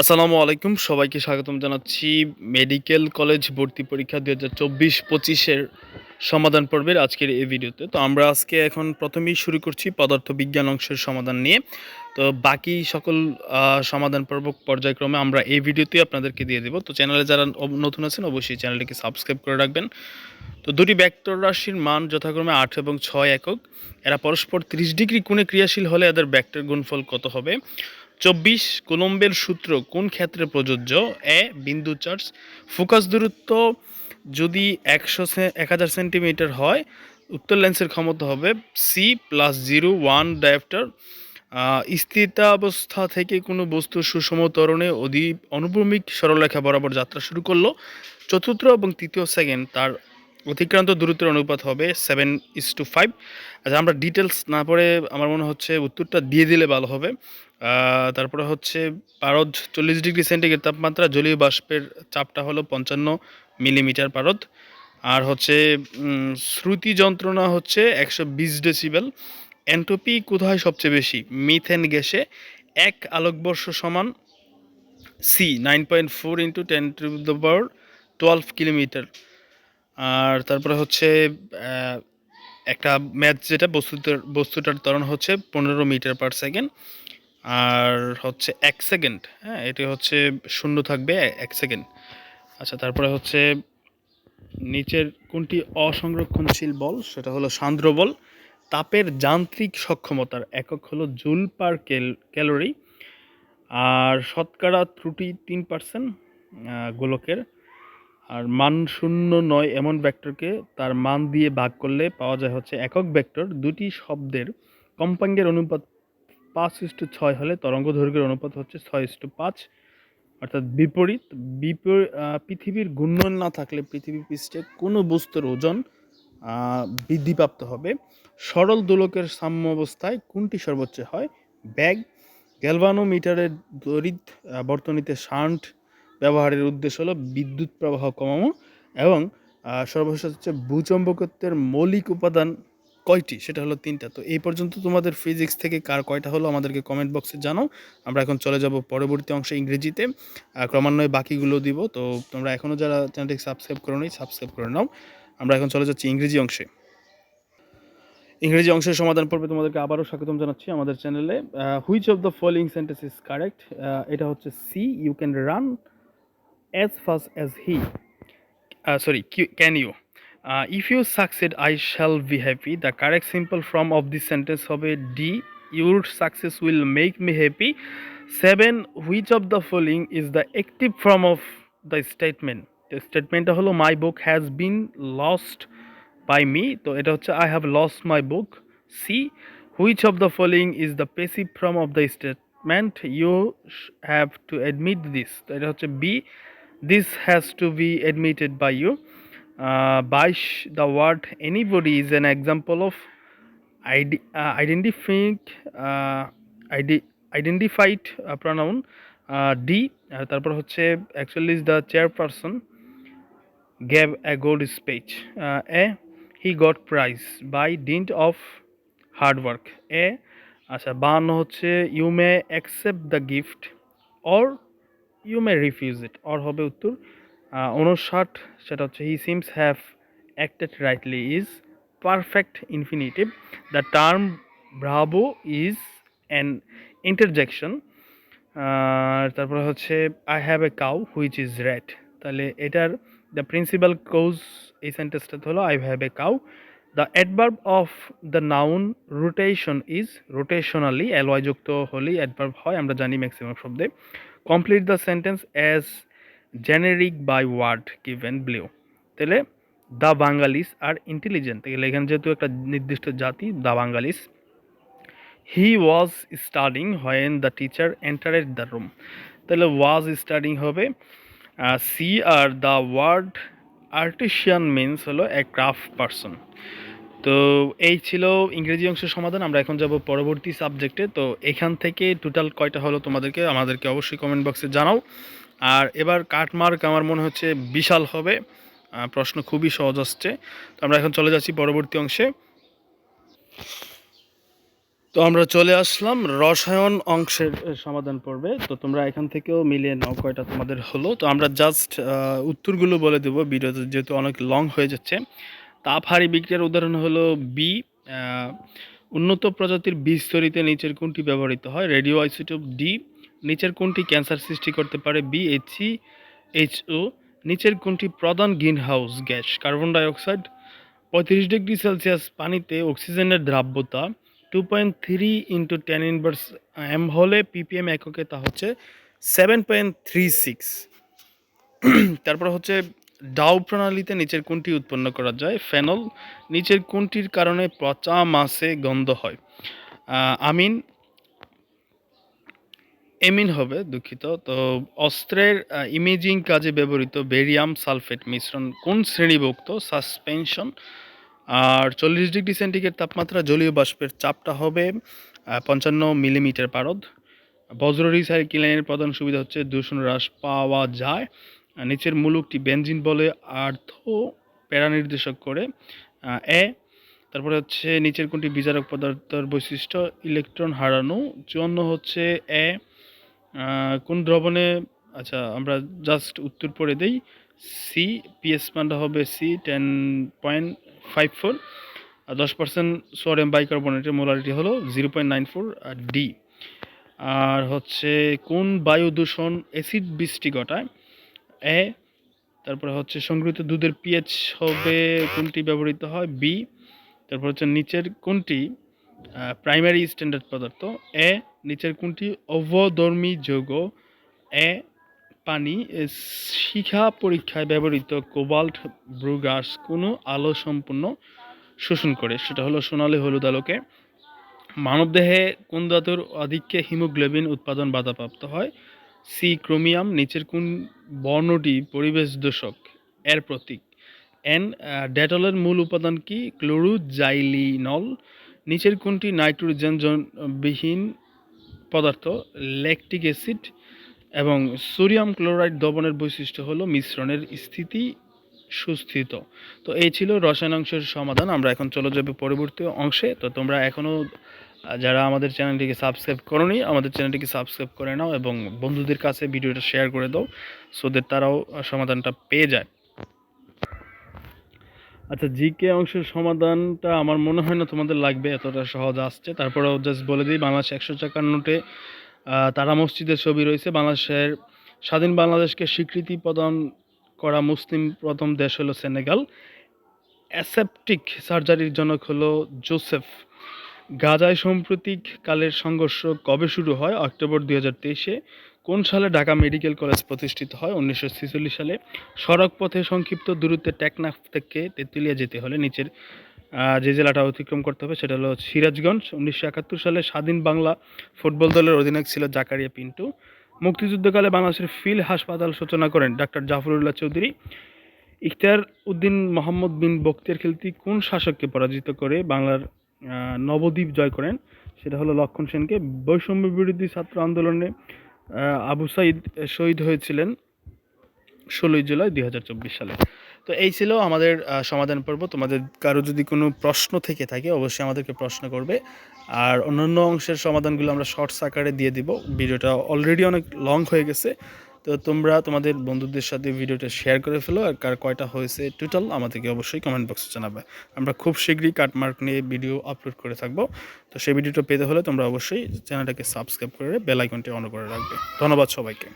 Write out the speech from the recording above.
আসসালামু আলাইকুম, সবাইকে স্বাগতম জানাচ্ছি। মেডিকেল কলেজ ভর্তি পরীক্ষা দু হাজার চব্বিশ পঁচিশের সমাধান পর্বের আজকের এই ভিডিওতে। তো আমরা আজকে এখন প্রথমেই শুরু করছি পদার্থ বিজ্ঞান অংশের সমাধান নিয়ে। তো বাকি সকল সমাধান পর্ব পর্যায়ক্রমে আমরা এই ভিডিওতে আপনাদেরকে দিয়ে দেবো। তো চ্যানেলে যারা নতুন আছেন, অবশ্যই চ্যানেলটিকে সাবস্ক্রাইব করে রাখবেন। তো দুটি ভেক্টর রাশির মান যথাক্রমে আট এবং ছয় একক। এরা পরস্পর ত্রিশ ডিগ্রি কোণে ক্রিয়াশীল হলে এদের ভেক্টর গুণফল কত হবে? চব্বিশ কুলম্বের সূত্র কোন ক্ষেত্রে প্রযোজ্য? এ, বিন্দু চার্জ। ফোকাস দূরত্ব যদি একশো এক হাজার সেন্টিমিটার হয়, উত্তর লেন্সের ক্ষমতা হবে C plus zero one dioptre স্থিতাবস্থা থেকে কোনো বস্তু সুষম ত্বরণে অধি, অনুভূমিক সরলরেখা বরাবর যাত্রা শুরু করল। চতুর্থ এবং তৃতীয় সেকেন্ড তার অতিক্রান্ত দূরত্বের অনুপাত হবে সেভেন ইস টু ফাইভ আচ্ছা আমরা ডিটেলস না পড়ে আমার মনে হচ্ছে উত্তরটা দিয়ে দিলে ভালো হবে। তারপরে হচ্ছে পারদ চল্লিশ ডিগ্রি সেন্টিগ্রেড তাপমাত্রা, জলীয় বাষ্পের চাপটা হলো পঞ্চান্ন মিলিমিটার পারদ। আর হচ্ছে শ্রুতি যন্ত্রণা হচ্ছে একশো বিশ ডেসিবেল। এন্ট্রপি কোথায় সবচেয়ে বেশি? মিথেন গ্যাসে এক আলোকবর্ষ সমান C nine point four into ten to the power twelve kilometre আর তারপরে হচ্ছে একটা ম্যাচ যেটা বস্তুটার বস্তুটার ত্বরণ হচ্ছে পনেরো মিটার পার সেকেন্ড। আর হচ্ছে এক সেকেন্ড হ্যাঁ এটি হচ্ছে শূন্য থাকবে এক সেকেন্ড। আচ্ছা তারপরে হচ্ছে নিচের কোনটি অসংরক্ষণশীল বল? সেটা হলো সান্দ্র বল। তাপের যান্ত্রিক সক্ষমতার একক হলো জুল পার ক্যালোরি। আর শতকরা ত্রুটি তিন পার্সেন্ট গোলকের। আর মান শূন্য নয় এমন ভেক্টরকে তার মান দিয়ে ভাগ করলে পাওয়া যায় হচ্ছে একক ভেক্টর। দুটি শব্দের কম্পাঙ্গের অনুপাত পাঁচ ইস্টু ছয় হলে তরঙ্গ দৈর্ঘ্যের অনুপাত হচ্ছে ছয় ইস্টু পাঁচ। অর্থাৎ বিপরীত পৃথিবীর ঘূর্ণন না থাকলে পৃথিবী পৃষ্ঠে কোনো বস্তুর ওজন বৃদ্ধিপ্রাপ্ত হবে। সরল দোলকের সাম্য অবস্থায় কোনটি সর্বোচ্চ হয়? ব্যাগ, গ্যালভানোমিটারের দরিদ বর্তনীতে শান্ট ব্যবহারের উদ্দেশ্য হলো বিদ্যুৎ প্রবাহ কমানো এবং সর্বশেষ হচ্ছে ভূচম্বকত্বের মৌলিক উপাদান কয়টি? সেটা হলো তিনটা। তো এই পর্যন্ত তোমাদের ফিজিক্স থেকে কার কয়টা হলো আমাদেরকে কমেন্ট বক্সে জানাও। আমরা এখন চলে যাব পরবর্তী অংশে ইংরেজিতে। ক্রমান্বয়ে বাকিগুলো দিব। তো তোমরা এখনও যারা চ্যানেলটিকে সাবস্ক্রাইব করো নি সাবস্ক্রাইব করে নাও। আমরা এখন চলে যাচ্ছি ইংরেজি অংশে। ইংরেজি অংশের সমাধান পর্বে তোমাদেরকে আবারও স্বাগতম জানাচ্ছি আমাদের চ্যানেলে which of the following sentence is correct এটা হচ্ছে C you can run as fast as he. Uh, can Q- Uh, if you succeed, I shall be happy. The correct simple form of this sentence হবে D. Your success will make me happy. Seven. Which of the following is the active form of the statement? The statement হলো my book has been lost by me. তো এটা হচ্ছে I have lost my book. C. Which of the following is the passive form of the statement? You sh- have to admit this. তো এটা হচ্ছে B. This has to be admitted by you. বাইশ the word anybody is an example of ID identify ID identified pronoun D তারপর হচ্ছে actually is the chairperson gave a gold speech a he got prize by dint of hard work a আচ্ছা বান হচ্ছে you may accept the gift or you may refuse it or হবে উত্তর উনষাট সেটা হচ্ছে he seems have acted rightly is perfect infinitive the term bravo is an interjection তারপরে হচ্ছে I have a cow which is red তাহলে এটার the principal clause এই সেন্টেন্সটা হলো I have a cow the adverb of the noun rotation is rotationally LY যুক্ত হলেই adverb হয়, আমরা জানি ম্যাক্সিমাম শব্দে. Complete the sentence as generic by word given below তাহলে দ্য বাঙ্গালিস আর ইন্টেলিজেন্ট তাহলে এখানে যেহেতু একটা নির্দিষ্ট জাতি the Bengalis. He was studying when the teacher entered the room তাহলে ওয়াজ স্টাডিং হবে সি আর দ্য ওয়ার্ড আর্টিশিয়ান মিন্স হলো এ ক্রাফট পারসন তো এই ছিল ইংরেজি অংশের সমাধান, আমরা এখন যাব পরবর্তী সাবজেক্টে তো এখান থেকে টোটাল কয়টা হলো তোমাদেরকে, আমাদেরকে অবশ্যই কমেন্ট বক্সে জানাও। আর এবার কাটমার্ক আমার মনে হচ্ছে বিশাল হবে। প্রশ্ন খুবই সহজ আসছে। তো আমরা এখন চলে যাচ্ছি পরবর্তী অংশে। তো আমরা চলে আসলাম রসায়ন অংশের সমাধান পর্বে। তো তোমরা এখান থেকেও মিলিয়ে নাও কয়টা তোমাদের হলো। তো আমরা জাস্ট উত্তরগুলো বলে দেবো। ভিডিওতে যেহেতু অনেক লং হয়ে যাচ্ছে। তাপ হারি বিক্রিয়ার উদাহরণ হলো বি উন্নত প্রজাতির বীজ তৈরিতে নিচের কোনটি ব্যবহৃত হয়? রেডিও আইসোটোপ ডি নিচের কোনটি ক্যান্সার সৃষ্টি করতে পারে? বি এইচসি এইচও নিচের কোনটি প্রধান green house gas? Carbon dioxide, পঁয়ত্রিশ ডিগ্রি সেলসিয়াস পানিতে অক্সিজেনের দ্রাব্যতা two point three into ten inverse M হলে পিপিএম এককে তা হচ্ছে সেভেন পয়েন্ট থ্রি সিক্স তারপর হচ্ছে ডাউ প্রণালীতে নিচের কোনটি উৎপন্ন করা যায়? ফেনল, নিচের কোনটির কারণে পচা মাসে গন্ধ হয়। আমিন এমিন হবে দুঃখিত। তো অস্ত্রের ইমেজিং কাজে ব্যবহৃত বেরিয়াম সালফেট মিশ্রণ কোন শ্রেণীভুক্ত? সাসপেনশন আর চল্লিশ ডিগ্রি সেন্টিগ্রেড তাপমাত্রা, জলীয় বাষ্পের চাপটা হবে পঞ্চান্ন মিলিমিটার পারদ। বজ্র রিসাইক্লিংয়ের প্রধান সুবিধা হচ্ছে দূষণ হ্রাস পাওয়া যায়। নিচের মূলকটি বেঞ্জিন বলে আর্থ প্যারা নির্দেশক করে এ। তারপরে হচ্ছে নিচের কোনটি বিজারক পদার্থের বৈশিষ্ট্য? ইলেকট্রন হারানো। চুয়ান্ন হচ্ছে এ। কোন দ্রবণে আচ্ছা আমরা জাস্ট উত্তর পড়ে দেই সি পিএস মানটা হবে C ten point five four আর দশ পার্সেন্ট সোডিয়াম বাইকার্বনেটের মোলারিটি হলো জিরো পয়েন্ট নাইন ফোর আর ডি আর হচ্ছে কোন বায়ু দূষণ অ্যাসিড বৃষ্টি ঘটায়? এ তারপরে হচ্ছে সংগৃহীত দুধের পিএইচ হবে কোনটি ব্যবহৃত হয়? বি তারপর হচ্ছে নিচের কোনটি প্রাইমারি স্ট্যান্ডার্ড পদার্থ? এ নিচের কোনটি অবধর্মী যৌগ এ পানি শিখা পরীক্ষায় ব্যবহৃত কোবাল্ট ব্রুগাস কোনো আলো সম্পূর্ণ শোষণ করে। সেটা হলো সোনালী হলুদ আলোকে। মানবদেহে কোন ধাতুর আধিক্যে হিমোগ্লোবিন উৎপাদন বাধাপ্রাপ্ত হয়? সি ক্রোমিয়াম, নিচের কোন বর্ণটি পরিবেশ দূষক এর প্রতীক। এন ডেটলের মূল উপাদান কি? ক্লোরোজাইলিনল। নিচের কোনটি নাইট্রোজেন জন- বিহীন পদার্থ ল্যাকটিক অ্যাসিড এবং সোডিয়াম ক্লোরাইড দ্রবণের বৈশিষ্ট্য হলো মিশ্রণের স্থিতি সুস্থিত। তো এই ছিল রসায়ন অংশের সমাধান, আমরা এখন চলে যাবে পরবর্তী অংশে। তো তোমরা এখনও যারা আমাদের চ্যানেলটিকে সাবস্ক্রাইব করোনি, আমাদের চ্যানেলটিকে সাবস্ক্রাইব করে নাও এবং বন্ধুদের কাছে ভিডিওটা শেয়ার করে দাও সোদের তারাও সমাধানটা পেয়ে যায়। আচ্ছা জিকে অংশের সমাধানটা আমার মনে হয় না তোমাদের লাগবে, এতটা সহজ আসছে। তারপরেও জাস্ট বলে দিই, বাংলাদেশ একশো টাকার নোটে তারা মসজিদের ছবি রয়েছে। বাংলাদেশের স্বাধীন বাংলাদেশকে স্বীকৃতি প্রদান করা মুসলিম প্রথম দেশ হলো সেনেগাল। অ্যাসেপটিক সার্জারির জনক হলো জোসেফ। গাজায় সাম্প্রতিক কালের সংঘর্ষ কবে শুরু হয়? অক্টোবর দুই হাজার তেইশে। কোন সালে ঢাকা মেডিকেল কলেজ প্রতিষ্ঠিত হয়? উনিশশো ছেচল্লিশ সালে। সড়ক পথে সংক্ষিপ্ত দূরত্বে টেকনাফ থেকে তেঁতুলিয়া যেতে হলে নিচের যে জেলাটা অতিক্রম করতে হবে সেটা হলো সিরাজগঞ্জ। উনিশশো একাত্তর সালে স্বাধীন বাংলা ফুটবল দলের অধিনায়ক ছিল জাকারিয়া পিন্টু। মুক্তিযুদ্ধকালে বাংলাদেশের ফিল হাসপাতাল সূচনা করেন ডাক্তার জাফরুল্লাহ চৌধুরী। ইখতিয়ার উদ্দিন মোহাম্মদ বিন বক্তিয়ার খিলতি কোন শাসককে পরাজিত করে বাংলার নবদ্বীপ জয় করেন? সেটা হলো লক্ষণ সেনকে। বৈষম্য বিরোধী ছাত্র আন্দোলনে আবু সাইদ শহীদ হয়েছিলেন ষোলোই জুলাই দুই হাজার চব্বিশ সালে। তো এই ছিল আমাদের সমাধান পর্ব। তোমাদের কারও যদি কোনো প্রশ্ন থেকে থাকে, অবশ্যই আমাদেরকে প্রশ্ন করবে। আর অন্যান্য অংশের সমাধানগুলো আমরা শর্টস আকারে দিয়ে দিব। ভিডিওটা অলরেডি অনেক লং হয়ে গেছে। তো তোমরা তোমাদের বন্ধুদের সাথে ভিডিওটা শেয়ার করে ফেলো আর কার কয়টা হয়েছে টোটাল আমাদেরকে অবশ্যই কমেন্ট বক্সে জানাবে। আমরা খুব শীঘ্রই কাটমার্ক নিয়ে ভিডিও আপলোড করে থাকব। তো সেই ভিডিওটা পেতে হলে তোমরা অবশ্যই চ্যানেলটাকে সাবস্ক্রাইব করে বেল আইকনটি অন করে রাখবে। ধন্যবাদ সবাইকে।